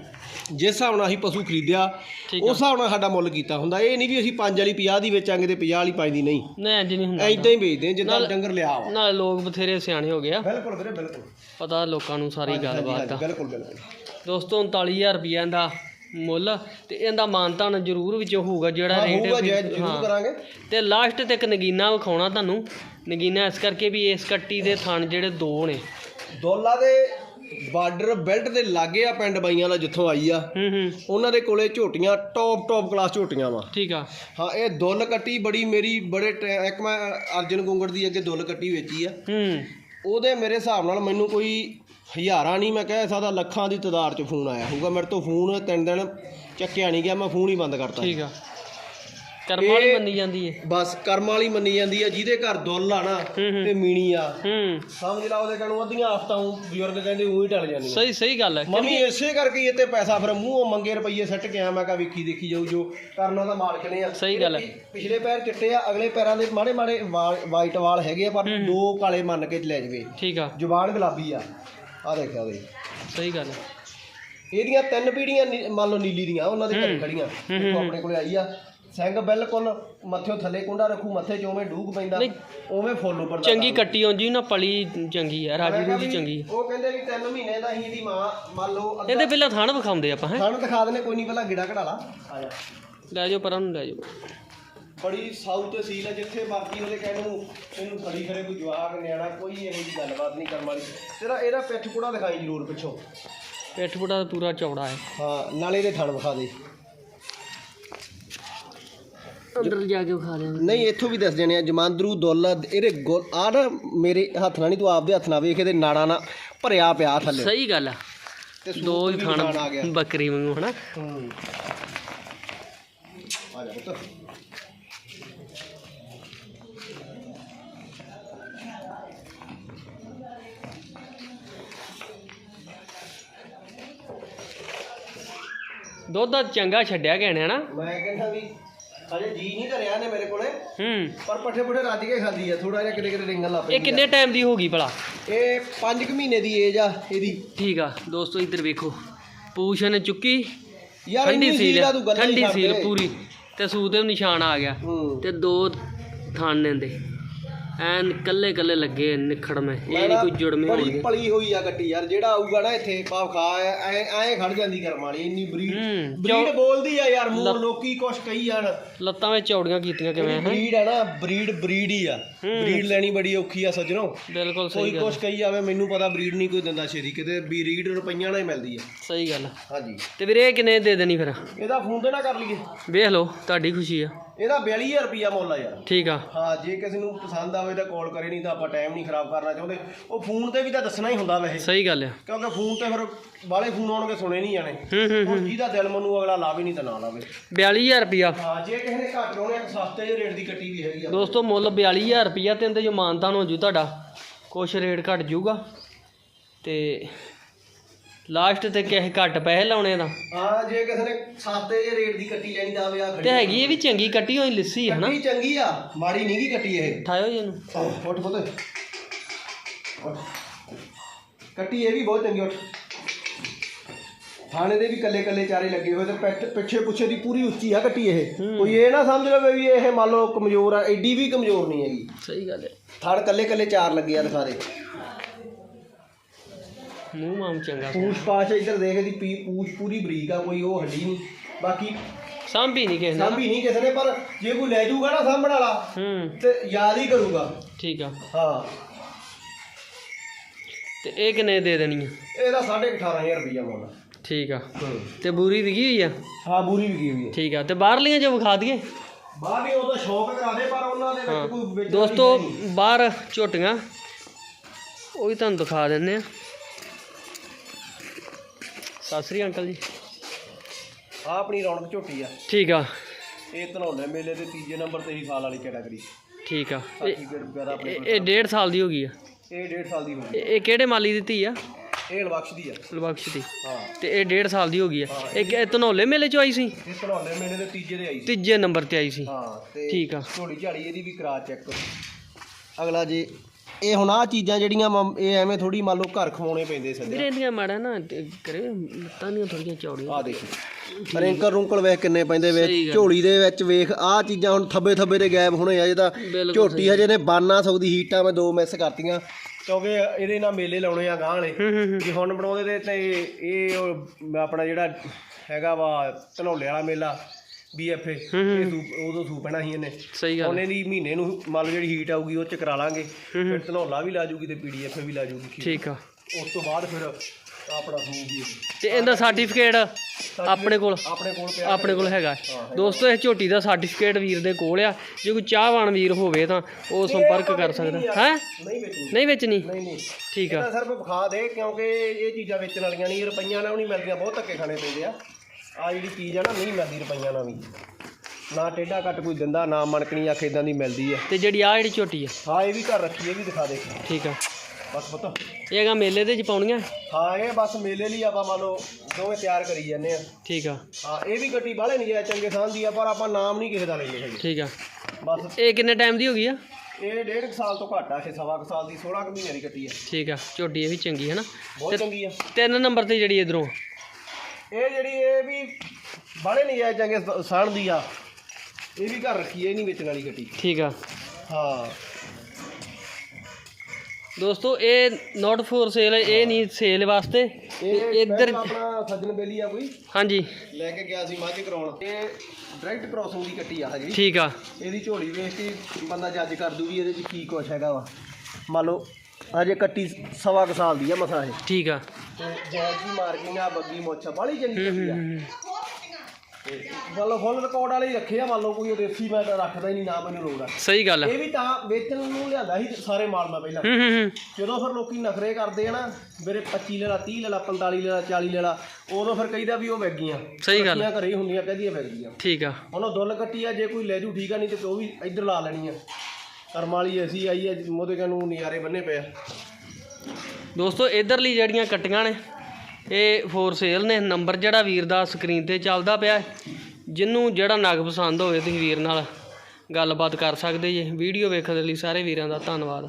[SPEAKER 2] ਜਿਸ ਹਿਸਾਬ ਨਾਲ ਅਸੀਂ ਪਸ਼ੂ ਖਰੀਦਿਆ ਉਸ
[SPEAKER 1] ਆ।
[SPEAKER 2] ਹਿਸਾਬ ਨਾਲ ਸਾਡਾ ਮੁੱਲ ਕੀਤਾ ਹੁੰਦਾ। ਇਹ ਨਹੀਂ ਵੀ ਅਸੀਂ 5 ਵਾਲੀ 50 ਦੀ ਵੇਚਾਂਗੇ ਤੇ 50 ਵਾਲੀ 5 ਦੀ ਨਹੀਂ।
[SPEAKER 1] ਨਹੀਂ ਇੰਜ ਨਹੀਂ ਹੁੰਦਾ।
[SPEAKER 2] ਐਦਾਂ ਹੀ ਵੇਚਦੇ ਹਾਂ ਜਿੱਦਾਂ ਡੰਗਰ ਲਿਆ ਵਾ।
[SPEAKER 1] ਨਾਲ ਲੋਕ ਬਥੇਰੇ ਸਿਆਣੇ ਹੋ ਗਏ ਆ।
[SPEAKER 2] ਬਿਲਕੁਲ ਵੀਰੇ ਬਿਲਕੁਲ।
[SPEAKER 1] ਪਤਾ ਲੋਕਾਂ ਨੂੰ ਸਾਰੀ ਗੱਲਬਾਤ ਦਾ
[SPEAKER 2] ਬਿਲਕੁਲ ਬਿਲਕੁਲ।
[SPEAKER 1] ਦੋਸਤੋ 39000 ਰੁਪਇਆ ਦਾ ਮੁੱਲ ਤੇ ਇਹਦਾ ਮਾਨਤਾਨ ਜ਼ਰੂਰ ਵਿੱਚ ਹੋਊਗਾ ਜਿਹੜਾ
[SPEAKER 2] ਹਾਂ, ਹੋਊਗਾ
[SPEAKER 1] ਰੇਟ
[SPEAKER 2] ਜਾਇਜ਼ ਜ਼ਰੂਰ ਕਰਾਂਗੇ।
[SPEAKER 1] ਤੇ ਲਾਸਟ ਤੇ ਇੱਕ ਨਗੀਨਾ ਵਿਖਾਉਣਾ ਤੁਹਾਨੂੰ। ਨਗੀਨਾ ਇਸ ਕਰਕੇ ਵੀ ਇਸ ਕੱਟੀ ਦੇ ਥਣ ਜਿਹੜੇ ਦੋ ਨੇ।
[SPEAKER 2] ਦੋਲਾ ਦੇ ਬਾਰਡਰ ਬੈਲਟ ਦੇ ਲਾਗੇ ਆ ਪਿੰਡ ਬਾਈਆਂ ਦਾ ਜਿੱਥੋਂ ਆਈ ਆ।
[SPEAKER 1] ਹੂੰ ਹੂੰ।
[SPEAKER 2] ਉਹਨਾਂ ਦੇ ਕੋਲੇ ਝੋਟੀਆਂ ਟੌਪ ਟੌਪ ਕਲਾਸ ਝੋਟੀਆਂ ਵਾ।
[SPEAKER 1] ਠੀਕ ਆ।
[SPEAKER 2] ਹਾਂ ਇਹ ਦੁੱਲ ਕੱਟੀ ਬੜੀ ਮੇਰੀ ਬੜੇ ਇੱਕ ਮੈਂ ਅਰਜਨ ਗੁੰਗੜ ਦੀ ਅੱਗੇ ਦੁੱਲ ਕੱਟੀ ਵੇਚੀ ਆ।
[SPEAKER 1] ਹੂੰ।
[SPEAKER 2] ਉਹਦੇ ਮੇਰੇ ਹਿਸਾਬ ਨਾਲ ਮੈਨੂੰ ਕੋਈ ਹਜ਼ਾਰਾਂ ਨਹੀਂ ਮੈਂ ਕਹਿ ਸਕਦਾ ਲੱਖਾਂ ਦੀ ਤਾਦਾਦ 'ਚ ਫੋਨ ਆਇਆ ਹੋਊਗਾ। ਮੇਰੇ ਤੋਂ ਫੋਨ ਤਿੰਨ ਦਿਨ ਚੱਕਿਆ ਨਹੀਂ ਗਿਆ ਮੈਂ ਫੋਨ ਹੀ ਬੰਦ ਕਰਤਾ।
[SPEAKER 1] ਠੀਕ ਆ। ਕਰਮ ਵਾਲੀ ਮੰਨੀ ਜਾਂਦੀ ਏ।
[SPEAKER 2] ਬਸ ਕਰਮ ਵਾਲੀ ਮੰਨੀ ਜਾਂਦੀ ਆ ਜਿਹਦੇ ਘਰ ਦੁੱਲ ਆ ਨਾ ਤੇ ਮੀਣੀ ਆ।
[SPEAKER 1] ਹੂੰ।
[SPEAKER 2] ਸਮਝ ਲਾ ਉਹਦੇ ਕਣੂ ਅੱਧੀਆਂ ਆਫਤਾਂ ਬਜ਼ੁਰਗ ਕਹਿੰਦੇ ਉਹੀ ਟਲ ਜਾਂਦੀਆਂ।
[SPEAKER 1] ਸਹੀ ਸਹੀ ਗੱਲ ਹੈ।
[SPEAKER 2] ਮੰਮੀ ਇਸੇ ਕਰਕੇ ਇੱਥੇ ਪੈਸਾ ਫਿਰ ਮੂੰਹੋਂ ਮੰਗੇ ਰੁਪਈਏ ਸੱਟ ਕੇ ਆ ਮੈਂ ਕਹਾ ਵੇਖੀ ਦੇਖੀ ਜਾਊ ਜੋ ਕਰਨਾ ਤਾਂ ਮਾਲਕ ਨੇ ਆ।
[SPEAKER 1] ਸਹੀ ਗੱਲ ਹੈ।
[SPEAKER 2] ਪਿਛਲੇ ਪੈਰ ਚਿੱਟੇ ਆ ਅਗਲੇ ਪੈਰਾਂ ਦੇ ਮਾੜੇ ਮਾੜੇ ਵਾਈਟ ਵਾਲ ਹੈਗੇ ਆ ਪਰ ਦੋ ਕਾਲੇ ਮੰਨ ਕੇ ਲੈ ਜਵੇ।
[SPEAKER 1] ਠੀਕ ਆ।
[SPEAKER 2] ਜ਼ੁਬਾਨ ਗੁਲਾਬੀ ਆ। ਆ ਦੇਖਿਆ ਉਹਦੇ
[SPEAKER 1] ਸਹੀ ਗੱਲ ਹੈ।
[SPEAKER 2] ਇਹਦੀਆਂ ਤਿੰਨ ਪੀੜੀਆਂ ਨੀ- ਮੰਨ ਲਓ ਨੀਲੀ ਦੀਆਂ ਉਹਨਾਂ ਦੇ ਘਰੇ ਖੜੀਆਂ ਦੇਖੋ ਆਪਣੇ ਕੋਲੇ ਆਈ ਆ। ਸਿੰਘ ਬਿਲਕੁਲ ਮੱਥਿਓ ਥੱਲੇ ਕੁੰਡਾ ਰੱਖੂ ਮੱਥੇ 'ਚ ਉਵੇਂ ਡੂਕ ਪੈਂਦਾ। ਉਵੇਂ ਫੁੱਲ ਉੱਪਰ
[SPEAKER 1] ਚੰਗੀ ਕੱਟੀ ਹੁੰਦੀ ਨਾ ਪਲੀ ਚੰਗੀ ਆ ਰਾਜੀ ਰੂਜੀ ਚੰਗੀ ਆ।
[SPEAKER 2] ਉਹ ਕਹਿੰਦੇ ਵੀ ਤਿੰਨ ਮਹੀਨੇ ਦਾ ਹੀ ਇਹਦੀ ਮਾਂ ਮੰਨ ਲਓ ਅੱਧਾ-
[SPEAKER 1] ਇਹਦੇ ਪਹਿਲਾਂ ਥਣ ਵਿਖਾਉਂਦੇ ਆਪਾਂ ਹੈ?
[SPEAKER 2] ਖਾਣ ਦਿਖਾ ਦਨੇ ਕੋਈ ਨਹੀਂ ਪਹਿਲਾਂ ਗਿੜਾ ਘੜਾ ਲਾ। ਆ ਜਾ
[SPEAKER 1] ਲੈ ਜਾਓ ਪਰਾਂ ਨੂੰ ਲੈ ਜਾਓ।
[SPEAKER 2] ਬੜੀ ਸਾਊ ਤਹਿਸੀਲ ਹੈ ਜਿੱਥੇ ਬਾਕੀ ਉਹਦੇ ਕਹਿਣ ਨੂੰ ਇਹਨੂੰ ਖੜੀ ਕਰੇ ਕੋਈ ਜਵਾਕ ਨਿਆਣਾ ਕੋਈ ਇਹੋ ਜਿਹੀ ਗੱਲਬਾਤ ਨਹੀਂ ਕਰਨ ਵਾਲੀ। ਤੇਰਾ ਇਹਦਾ ਪਿੱਠ ਕੁੜਾ ਦਿਖਾਈ ਜ਼ਰੂਰ ਪਿੱਛੋਂ।
[SPEAKER 1] ਪਿੱਠ ਪੁੜਾ ਪੂਰਾ ਚੌੜਾ ਹੈ।
[SPEAKER 2] ਹਾਂ ਨਾਲੇ ਇਹਦੇ ਥਣ ਵਿਖਾ ਦੇ।
[SPEAKER 1] ਅੰਦਰ ਜਾ ਕੇ ਵਿਖਾ ਦਿਆਂਗੇ
[SPEAKER 2] ਨਹੀਂ ਇੱਥੋਂ ਵੀ ਦੱਸ ਦੇਣੇ ਆ ਜਮਾਂਦਰੂ ਦੁੱਲ ਇਹਦੇ ਗੁੱਲ ਆ ਨਾ ਮੇਰੇ ਹੱਥ ਨਾਲ ਨਹੀਂ ਤੂੰ ਆਪਦੇ ਹੱਥ ਨਾਲ ਵੇਖ ਇਹਦੇ ਨਾੜਾਂ ਨਾਲ ਭਰਿਆ ਪਿਆ ਥੱਲੇ।
[SPEAKER 1] ਸਹੀ ਗੱਲ ਆ।
[SPEAKER 2] ਤੇ ਸੂਤ
[SPEAKER 1] ਦੋ ਹੀ
[SPEAKER 2] ਵੀ
[SPEAKER 1] ਥਣ ਬੱਕਰੀ ਵਾਂਗੂ ਹਨਾ?
[SPEAKER 2] ਹੂੰ। ਆ ਜਾ ਪੁੱਤ।
[SPEAKER 1] ਦੁੱਧ ਚੰਗਾ ਛੱਡਿਆ ਗਏ ਨੇ ਹਨਾ?
[SPEAKER 2] ਮੈਂ ਕਹਿੰਦਾ ਵੀ ਅਜੇ ਜੀ ਨਹੀਂ ਧਰਿਆ ਨੇ ਮੇਰੇ ਕੋਲੇ।
[SPEAKER 1] ਹੂੰ।
[SPEAKER 2] ਪਰ ਪੱਠੇ ਪੁੱਠੇ ਰੱਜ ਕੇ ਖਾਂਦੀ ਆ ਥੋੜਾ ਜਿਹਾ ਕਿਤੇ ਕਿਤੇ ਰਿੰਗਣ ਲੱਗ
[SPEAKER 1] ਇਹ ਕਿੰਨੇ ਟਾਈਮ ਦੀ ਹੋ ਗਈ ਭਲਾ।
[SPEAKER 2] ਇਹ 5 ਕੁ ਮਹੀਨੇ ਦੀ ਏਜ ਆ ਇਹਦੀ।
[SPEAKER 1] ਠੀਕ ਆ ਦੋਸਤੋ ਇੱਧਰ ਵੇਖੋ ਪੂਛ ਨੇ ਚੁੱਕੀ
[SPEAKER 2] ਯਾਰ
[SPEAKER 1] ਠੰਡੀ
[SPEAKER 2] ਇੰਨੀ
[SPEAKER 1] ਸੀਲ
[SPEAKER 2] ਆ
[SPEAKER 1] ਆ,
[SPEAKER 2] ਤੂੰ ਗੱਲਾਂ ਹੀ
[SPEAKER 1] ਠੰਡੀ ਸੀਲ। ਪੂਰੀ ਤੇ ਸੂਤ ਦੇ ਨਿਸ਼ਾਨ ਆ ਗਿਆ ਤੇ ਦੋ ਥਣ ਨੇ ਦੇ ਐਨ ਕੱਲੇ ਕੱਲੇ ਲੱਗੇ ਨਿਖੜ ਮੈਂ। ਇਹ ਨਹੀਂ ਕੋਈ ਜੁੜਵੇਂ
[SPEAKER 2] ਬੜੀ
[SPEAKER 1] ਹੋਣਗੇ।
[SPEAKER 2] ਪਲੀ ਹੋਈ ਆ ਗੱਟੀ ਯਾਰ ਜਿਹੜਾ ਆਊਗਾ ਨਾ ਇੱਥੇ ਪਾਵ ਖਾ ਐ ਐ ਖੜ ਜਾਂਦੀ ਕਰਮ ਵਾਲੀ ਇੰਨੀ ਬਰੀਡ।
[SPEAKER 1] ਹੂੰ
[SPEAKER 2] ਬਰੀਡ ਬੋਲਦੀ ਆ ਯਾਰ ਮੂੰਹ ਲੋਕੀ ਕੁਛ ਕਹੀ ਜਾਣ।
[SPEAKER 1] ਲੱਤਾਂ ਵਿੱਚ ਚੌੜੀਆਂ ਕੀਤੀਆਂ ਕਿਵੇਂ ਹੈ?
[SPEAKER 2] ਬਰੀਡ ਆ ਨਾ ਬਰੀਡ ਬਰੀਡ ਹੀ ਆ। ਬਰੀਡ ਲੈਣੀ ਬੜੀ ਔਖੀ ਆ ਸੱਜਣੋ।
[SPEAKER 1] ਬਿਲਕੁਲ
[SPEAKER 2] ਕੋਈ
[SPEAKER 1] ਸਹੀ ਗੱਲ।
[SPEAKER 2] ਕੁਛ ਕਹੀ ਜਾਵੇ ਮੈਨੂੰ ਪਤਾ ਬਰੀਡ ਨਹੀਂ ਕੋਈ ਦਿੰਦਾ ਛੇਤੀ ਕਿਤੇ ਬਰੀਡ ਰੁਪਈਆਂ ਨਾਲ ਹੀ ਮਿਲਦੀ ਆ।
[SPEAKER 1] ਸਹੀ ਗੱਲ।
[SPEAKER 2] ਹਾਂਜੀ।
[SPEAKER 1] ਤੇ ਵੀਰੇ ਇਹ ਕਿੰਨੇ ਦੇ ਦੇਣੀ ਫਿਰ?
[SPEAKER 2] ਇਹਦਾ ਫੋਨ ਤੇ ਨਾ ਕਰ ਲਈਏ।
[SPEAKER 1] ਵੇਖ ਲਓ ਤੁਹਾਡੀ ਖੁਸ਼ੀ ਆ।
[SPEAKER 2] ਇਹਦਾ 42000 ਰੁਪਿਆ ਮੁੱਲ ਆ ਯਾਰ।
[SPEAKER 1] ਠੀਕ ਆ।
[SPEAKER 2] ਹਾਂ ਜੇ ਕਿਸੇ ਨੂੰ ਪਸੰਦ ਆਵੇ ਤਾਂ ਕਾਲ ਕਰੇ ਨਹੀਂ ਤਾਂ ਆਪਾਂ ਟਾਈਮ ਨਹੀਂ ਖਰਾਬ ਕਰਨਾ ਚਾਹੁੰਦੇ। ਉਹ ਫੋਨ ਤੇ ਵੀ ਤਾਂ ਦੱਸਣਾ ਹੀ ਹੁੰਦਾ ਵੈਸੇ।
[SPEAKER 1] ਸਹੀ ਗੱਲ ਆ।
[SPEAKER 2] ਕਿਉਂਕਿ ਫੋਨ ਤੇ ਫਿਰ ਬਾਲੇ ਫੋਨ ਆਉਣਗੇ ਸੁਣੇ ਨਹੀਂ ਜਾਣੇ। ਹੁਣ ਜਿਹਦਾ ਦਿਲ ਮਨੂੰ ਅਗਲਾ ਲਾਵੇ ਨਹੀਂ ਤਾਂ ਨਾ ਲਾਵੇ।
[SPEAKER 1] 42000 ਰੁਪਿਆ
[SPEAKER 2] ਹਾਂ ਜੇ ਕਿਸੇ ਨੇ ਘੱਟ ਲਾਉਣੇ ਆ ਸਸਤੇ ਜਿਹੇ ਰੇਟ ਦੀ ਕੱਟੀ ਵੀ ਹੈਗੀ ਆ।
[SPEAKER 1] ਦੋਸਤੋ ਮੁੱਲ 42000 ਰੁਪਿਆ ਤੇ ਇਹਦੇ ਜੋ ਮਾਨਤਾਨ ਹੋ ਜੂ ਤੁਹਾਡਾ ਕੁਛ ਰੇਟ ਘਟ ਜੂਗਾ। ਤੇ ਲਾਸਟ ਤੇ ਕਿਸੇ ਘੱਟ ਪੈਸੇ ਲਾਉਣੇ ਦਾ
[SPEAKER 2] ਹਾਂ ਜੇ ਕਿਸੇ ਨੇ ਸਸਤੇ ਜਿਹੇ ਰੇਟ ਦੀ ਕੱਟੀ ਲੈਣੀ ਤਾਂ ਆ
[SPEAKER 1] ਤੇ ਹੈਗੀ ਇਹ ਵੀ ਚੰਗੀ ਕੱਟੀ ਹੋਈ ਲੱਸੀ ਹੈ ਨਾ।
[SPEAKER 2] ਕੱਟੀ ਚੰਗੀ ਆ ਮਾੜੀ ਨਹੀਂ ਗੀ ਕੱਟੀ ਇਹ।
[SPEAKER 1] ਠਾਇਓ ਜੀ ਇਹਨੂੰ
[SPEAKER 2] ਉੱਠ ਪੁੱਤ। ਕੱਟੀ ਇਹ ਵੀ ਬਹੁਤ ਚੰਗੀ ਉੱਠ। ਥਾਣੇ ਦੇ ਵੀ ਕੱਲੇ ਕੱਲੇ ਚਾਰੇ ਲੱਗੇ ਹੋਏ ਤੇ ਪਿੱਛੇ ਪੁੱਛੇ ਦੀ ਪੂਰੀ ਉੱਚੀ ਆ ਕੱਟੀ ਇਹ। ਕੋਈ ਇਹ ਨਾ ਸਮਝ ਲਵੇ ਵੀ ਇਹ ਮੰਨ ਲਓ ਕਮਜ਼ੋਰ ਆ ਐਡੀ ਵੀ ਕਮਜ਼ੋਰ ਨਹੀਂ ਹੈਗੀ।
[SPEAKER 1] ਸਹੀ ਗੱਲ ਹੈ।
[SPEAKER 2] ਥੜ ਕੱਲੇ ਕੱਲੇ ਚਾਰ ਲੱਗੇ ਆ ਦੇ
[SPEAKER 1] ਮੂੰਹ ਮਾਮ ਚੰਗਾ
[SPEAKER 2] ਪੂਛ ਪਾਛ ਇੱਧਰ ਦੇਖ ਇਹਦੀ ਪੀ ਪੂਛ ਪੂਰੀ ਬਰੀਕ ਆ ਕੋਈ ਉਹ ਹੱਡੀ ਨਹੀਂ। ਬਾਕੀ
[SPEAKER 1] ਸਾਂਭੀ ਨਹੀਂ ਕਿਸੇ ਨਾਲ।
[SPEAKER 2] ਸਾਂਭੀ ਨਹੀਂ ਕਿਸੇ ਨੇ ਪਰ ਜੇ ਕੋਈ ਲੈ ਜਾਊਗਾ ਨਾ ਸਾਂਭਣ ਵਾਲਾ
[SPEAKER 1] ਹੂੰ।
[SPEAKER 2] ਤੇ ਯਾਦ ਹੀ ਕਰੂਗਾ।
[SPEAKER 1] ਠੀਕ ਆ।
[SPEAKER 2] ਹਾਂ।
[SPEAKER 1] ਤੇ ਇਹ ਕਿੰਨੇ ਦੇ ਦੇਣੀ ਆ?
[SPEAKER 2] ਇਹਦਾ 18500 ਰੁਪਈਆ ਮੁੱਲ
[SPEAKER 1] ਠੀਕ ਆ। ਤੇ ਬੂਰੀ ਵਿਕੀ ਹੋਈ ਆ?
[SPEAKER 2] ਹਾਂ ਬੂਰੀ ਵਿਕੀ ਹੋਈ ਹੈ
[SPEAKER 1] ਠੀਕ ਆ। ਤੇ ਬਾਹਰਲੀਆਂ ਜੋ ਵਿਖਾ ਦਈਏ?
[SPEAKER 2] ਬਾਹਰ ਵੀ ਉਹਦਾ ਸ਼ੌਕ ਕਰਾ ਦੇ ਪਰ ਉਹਨਾਂ ਦੇ ਵਿੱਚ ਕੋਈ ਵੇਚਣ
[SPEAKER 1] ਦੋਸਤੋ
[SPEAKER 2] ਵਾਲੀ ਹੈ ਨਹੀਂ।
[SPEAKER 1] ਬਾਹਰ ਝੋਟੀਆਂ ਉਹ ਵੀ ਤੁਹਾਨੂੰ ਦਿਖਾ ਦਿੰਨੇ ਆ। ਸਤਿ ਸ੍ਰੀ ਅਕਾਲ ਜੀ।
[SPEAKER 2] ਆਹ ਆਪਣੀ ਰੌਣਕ ਝੋਟੀ ਆ।
[SPEAKER 1] ਠੀਕ ਆ।
[SPEAKER 2] ਇਹ ਧਨੌਲੇ ਮੇਲੇ ਦੇ ਤੀਜੇ ਨੰਬਰ ਤੇ ਹੀ ਸਾਲ ਵਾਲੀ ਕੈਟਾਗਰੀ
[SPEAKER 1] ਠੀਕ ਆ। ਇਹ-
[SPEAKER 2] ਸਰਟੀਫਿਕੇਟ ਵਗੈਰਾ ਆਪਣੇ
[SPEAKER 1] ਇਹ- ਇਹ ਡੇਢ ਸਾਲ ਦੀ ਹੋ ਗਈ ਆ।
[SPEAKER 2] ਇਹ 1.5 ਸਾਲ ਦੀ ਹੋਣੀ
[SPEAKER 1] ਇਹ ਇਹ ਕਿਹੜੇ ਮਾਲੀ ਦਿੱਤੀ ਆ?
[SPEAKER 2] ਇਹ ਲਵਕਸ਼ ਦੀ ਆ।
[SPEAKER 1] ਲਬਖਸ਼ ਦੀ।
[SPEAKER 2] ਹਾਂ।
[SPEAKER 1] ਤੇ ਇਹ ਡੇਢ ਸਾਲ ਦੀ ਹੋ ਗਈ ਆ। ਇਹ ਇਹ ਧਨੌਲੇ ਮੇਲੇ ਚ ਆਈ ਸੀ?
[SPEAKER 2] ਇਹ ਧਨੌਲੇ ਮੇਲੇ ਦੇ ਤੀਜੇ ਦੇ ਆਈ ਸੀ।
[SPEAKER 1] ਤੀਜੇ ਨੰਬਰ ਤੇ ਆਈ ਸੀ।
[SPEAKER 2] ਹਾਂ ਤੇ
[SPEAKER 1] ਠੀਕ ਆ।
[SPEAKER 2] ਝੋਲੀ ਝਾੜੀ ਇਹਦੀ ਵੀ ਕਰਾ ਚੈੱਕ ਅਗਲਾ ਜੇ ਇਹ ਹੁਣ ਆ ਚੀਜ਼ਾਂ ਜਿਹੜੀਆਂ ਇਹ ਐਵੇਂ ਥੋੜੀ ਮੰਨ ਲਓ ਘਰ ਖਵਾਉਣੇ ਪੈਂਦੇ ਸੰਦੇ
[SPEAKER 1] ਵੀਰੇ ਇਹਦੀਆਂ ਮਾੜਾ ਨਾ ਤੇ ਕਰੇ ਲੱਤਾਂ ਦੀਆਂ ਥੋੜੀਆਂ ਚੌੜੀਆਂ।
[SPEAKER 2] ਆ ਦੇਖੀ। ਰਿੰਕਲ ਰੁੰਕਲ ਵੇਖ ਕਿੰਨੇ ਪੈਂਦੇ
[SPEAKER 1] ਸਹੀ
[SPEAKER 2] ਵੇਖ
[SPEAKER 1] ਗੱਲ।
[SPEAKER 2] ਝੋਲੀ ਦੇ ਵਿੱਚ ਵੇਖ ਆ ਚੀਜ਼ਾਂ ਹੁਣ ਥੱਬੇ ਥੱਬੇ ਦੇ ਗਾਇਬ ਹੋਣੇ ਆ ਜਿਹਦਾ
[SPEAKER 1] ਬਿਲਕੁਲ
[SPEAKER 2] ਝੋਟੀ ਹਜੇ ਨੇ ਬਾਨਾ ਸੌਦੀ ਹੀਟਾਂ ਮੈਂ ਦੋ ਮਿਸ ਕਰਤੀਆਂ। ਕਿਉਂਕਿ ਇਹਦੇ ਨਾਲ ਮੇਲੇ ਲਾਉਣੇ ਆ ਗਾਂ ਵਾਲੇ। ਜੇ ਹੁਣ ਬਣਾਉਂਦੇ ਤੇ ਤੇ ਇਹ ਉਹ ਆਪਣਾ ਜਿਹੜਾ ਹੈਗਾ ਵਾ ਧਨੌਲੇ ਵਾਲਾ ਮੇਲਾ। ਬੀਐਫਏ ਇਹ ਸੂਪ ਉਦੋਂ ਸੂਪ ਪੈਣਾ ਸੀ ਇਹਨੇ।
[SPEAKER 1] ਸਹੀ ਗੱਲ
[SPEAKER 2] ਉਹਨੇ ਦੀ ਮਹੀਨੇ ਨੂੰ ਮੰਨ ਲਓ ਜਿਹੜੀ ਹੀਟ ਆਊਗੀ ਉਹ ਚ ਕਰਾ ਲਾਂਗੇ। ਫਿਰ ਧਨੌਲਾ ਵੀ ਲਾ ਜੂਗੀ ਤੇ ਪੀਡੀਐਫ ਵੀ ਲਾ ਜੂਗੀ
[SPEAKER 1] ਠੀਕ ਆ।
[SPEAKER 2] ਉਸ ਤੋਂ ਬਾਅਦ ਫਿਰ ਆਪਣਾ ਸੂਗੀ
[SPEAKER 1] ਤੇ ਇਹਦਾ ਸਰਟੀਫਿਕੇਟ ਆਪਣੇ ਕੋਲ?
[SPEAKER 2] ਆਪਣੇ ਕੋਲ ਪਿਆ
[SPEAKER 1] ਆਪਣੇ ਕੋਲ ਹੈਗਾ। ਦੋਸਤੋ ਇਹ ਝੋਟੀ ਦਾ ਸਰਟੀਫਿਕੇਟ ਵੀਰ ਦੇ ਕੋਲ ਆ। ਜੇ ਕੋਈ ਚਾਹਵਾਨ ਵੀਰ ਹੋਵੇ ਤਾਂ ਉਹ ਸੰਪਰਕ ਕਰ ਸਕਦਾ। ਹੈ?
[SPEAKER 2] ਨਹੀਂ ਵੇਚਣੀ।
[SPEAKER 1] ਠੀਕ ਆ।
[SPEAKER 2] ਸਿਰਫ ਵਿਖਾ ਦੇ ਕਿਉਂਕਿ ਇਹ ਚੀਜ਼ਾਂ ਵੇਚਣ ਵਾਲੀਆਂ ਨਹੀਂ ਰੁਪਈਆਂ ਨਾਲ ਨਹੀਂ ਮਿਲਦੀਆਂ ਬਹੁਤ ਧੱਕੇ ਖਾਣੇ ਪੈਂਦੇ ਆ। ਆ ਜਿਹੜੀ ਚੀਜ਼ ਆ ਨਾ ਨਹੀਂ ਮਿਲਦੀ ਰੁਪਈਆਂ ਨਾਲ ਵੀ। ਨਾ ਟੇਢਾ ਕੱਟ ਕੋਈ ਦਿੰਦਾ ਨਾ ਮਣਕਣੀ ਆਖ ਇਦਾਂ ਦੀ ਮਿਲਦੀ ਆ।
[SPEAKER 1] ਤੇ ਜਿਹੜੀ ਆ ਜਿਹੜੀ ਝੋਟੀ ਆ?
[SPEAKER 2] ਹਾਂ ਇਹ ਵੀ ਘਰ ਰੱਖੀ ਇਹ ਵੀ ਦਿਖਾ ਦੇ।
[SPEAKER 1] ਠੀਕ ਆ।
[SPEAKER 2] ਬਸ ਪਤਾ।
[SPEAKER 1] ਇਹ ਹੈਗਾ ਮੇਲੇ ਦੇ ਚ ਪਾਉਣੀਆਂ?
[SPEAKER 2] ਹਾਂ ਇਹ ਬਸ ਮੇਲੇ ਲਈ ਆਪਾਂ ਮੰਨ ਲਓ ਦੋਵੇਂ ਤਿਆਰ ਕਰੀ ਜਾਂਦੇ ਆ।
[SPEAKER 1] ਠੀਕ ਆ।
[SPEAKER 2] ਹਾਂ ਇਹ ਵੀ ਗੱਡੀ ਬਾਹਲੇ ਨਹੀਂ ਜਾਇ ਚੰਗੇ ਥਾਂ ਦੀ ਆ ਪਰ ਆਪਾਂ ਨਾਮ ਨਹੀਂ ਕਿਸੇ ਦਾ ਲੈਂਦੇ ਹੈਗੇ।
[SPEAKER 1] ਠੀਕ ਆ।
[SPEAKER 2] ਬਸ।
[SPEAKER 1] ਇਹ ਕਿੰਨੇ ਟਾਈਮ ਦੀ ਹੋ ਗਈ ਆ?
[SPEAKER 2] ਇਹ ਡੇਢ ਕੁ ਸਾਲ ਤੋਂ ਘੱਟ ਆ ਛੇ ਸਵਾ ਕੁ ਸਾਲ ਦੀ 16 ਕੁ ਮਹੀਨਿਆਂ ਦੀ ਕੱਟੀ ਆ।
[SPEAKER 1] ਠੀਕ ਆ ਝੋਟੀ ਇਹ ਵੀ ਚੰਗੀ ਹੈ ਨਾ।
[SPEAKER 2] ਬਹੁਤ ਚੰਗੀ ਆ।
[SPEAKER 1] ਤਿੰਨ ਨੰਬਰ ਤੇ ਜਿਹੜੀ ਇਧਰੋਂ
[SPEAKER 2] ਇਹ ਜਿਹੜੀ ਇਹ ਵੀ ਬਾਹਲੇ ਨਹੀਂ ਜਾਇ ਚੰਗੇ ਸਾਣ ਦੀ ਆ। ਇਹ ਵੀ ਘਰ ਰੱਖੀ ਇਹ ਨਹੀਂ ਵੇਚਣ ਵਾਲੀ ਗੱਡੀ।
[SPEAKER 1] ਠੀਕ ਆ।
[SPEAKER 2] ਹਾਂ।
[SPEAKER 1] ਦੋਸਤੋ ਇਹ ਨਾਟ ਫੋਰ ਸੇਲ ਇਹ ਨਹੀਂ ਸੇਲ ਵਾਸਤੇ।
[SPEAKER 2] ਇਹ
[SPEAKER 1] ਇੱਧਰ
[SPEAKER 2] ਆਪਣਾ ਸੱਜਣ ਬੇਲੀ ਆ ਕੋਈ?
[SPEAKER 1] ਹਾਂਜੀ।
[SPEAKER 2] ਲੈ ਕੇ ਗਿਆ ਸੀ ਮੱਝ ਕਰਾਉਣ। ਇਹ ਡਾਇਰੈਕਟ ਕ੍ਰੋਸਿੰਗ ਦੀ ਕੱਟੀ ਆ ਹਜੇ
[SPEAKER 1] ਠੀਕ ਆ।
[SPEAKER 2] ਇਹਦੀ ਝੋਲੀ ਵੇਖ ਕੇ ਬੰਦਾ ਜੱਜ ਕਰ ਦੂ ਵੀ ਇਹਦੇ 'ਚ ਕੀ ਕੁਛ ਹੈਗਾ ਵਾ। ਮੰਨ ਲਓ ਹਜੇ ਕੱਟੀ ਸਵਾ ਕੁ ਸਾਲ ਦੀ ਆ ਮਸਾ ਇਹ।
[SPEAKER 1] ਠੀਕ ਆ।
[SPEAKER 2] ਤੇ ਜੈਜੀ ਮਾਰਕਿੰਗ ਆ ਬੱਗੀ ਮੋਛਾ ਬਾਲੀ ਚੰਗੀ ਕੱਟੀ ਆ। ਤੇ ਫੁੱਲ ਰਿਕਾਰਡ ਵਾਲੇ ਹੀ ਰੱਖੇ ਆ ਮੰਨ ਲਓ ਕੋਈ ਦੇਸੀ ਮੈਂ ਤਾਂ ਰੱਖਦਾ ਹੀ ਨਹੀਂ ਨਾ ਮੈਨੂੰ ਲੋੜ ਆ।
[SPEAKER 1] ਸਹੀ ਗੱਲ ਆ।
[SPEAKER 2] ਇਹ ਵੀ ਤਾਂ ਵੇਚਣ ਨੂੰ ਲਿਆਂਦਾ ਸੀ ਸਾਰੇ ਮਾਲ ਮੈਂ ਪਹਿਲਾਂ।
[SPEAKER 1] ਹੂੰ ਹੂੰ
[SPEAKER 2] ਜਦੋਂ ਫਿਰ ਲੋਕੀ ਨਖਰੇ ਕਰਦੇ ਆ ਨਾ ਮੇਰੇ 25 ਲੈ ਲਾ 30 ਲੈ ਲਾ 45 ਲੈ ਲਾ 40 ਲੈ ਲਾ ਉਦੋਂ ਫਿਰ ਕਹੀਦਾ ਵੀ ਉਹ ਵੈਗੀਆਂ
[SPEAKER 1] ਸਹੀ ਗੱਲ
[SPEAKER 2] ਕੱਟੀਆਂ ਘਰੇ ਹੀ ਹੁੰਦੀਆਂ ਕਹਦੀਆਂ ਵੈਗੀਆਂ
[SPEAKER 1] ਠੀਕ ਆ।
[SPEAKER 2] ਹੁਣ ਉਹ ਦੁੱਲ ਕੱਟੀ ਆ ਜੇ ਕੋਈ ਲੈ ਜੂ ਠੀਕ ਆ ਨਹੀਂ ਤੇ ਉਹ ਵੀ ਇੱਧਰ ਲਾ ਲੈਣੀ ਆ ਕਰਮ ਵਾਲੀ ਅਸੀਂ ਆਈ ਹੈ ਮੋਦੇ ਨੂੰ ਨਜ਼ਾਰੇ ਬੰਨੇ ਪਏ ਆ।
[SPEAKER 1] ਦੋਸਤੋ, ਇਧਰਲੀ ਜਿਹੜੀਆਂ ਕੱਟੀਆਂ ਨੇ, ਇਹ ਫੋਰ ਸੇਲ ਨੇ। ਨੰਬਰ ਜਿਹੜਾ ਵੀਰ ਦਾ ਸਕਰੀਨ ਤੇ ਚੱਲਦਾ ਪਿਆ ਹੈ। ਜਿਹਨੂੰ ਜਿਹੜਾ ਨਗ ਪਸੰਦ ਹੋਵੇ, ਤੁਸੀਂ ਵੀਰ ਨਾਲ ਗੱਲਬਾਤ ਕਰ ਸਕਦੇ ਜੇ। ਵੀਡੀਓ ਵੇਖਣ ਦੇ ਲਈ ਸਾਰੇ ਵੀਰਾਂ ਦਾ ਧੰਨਵਾਦ।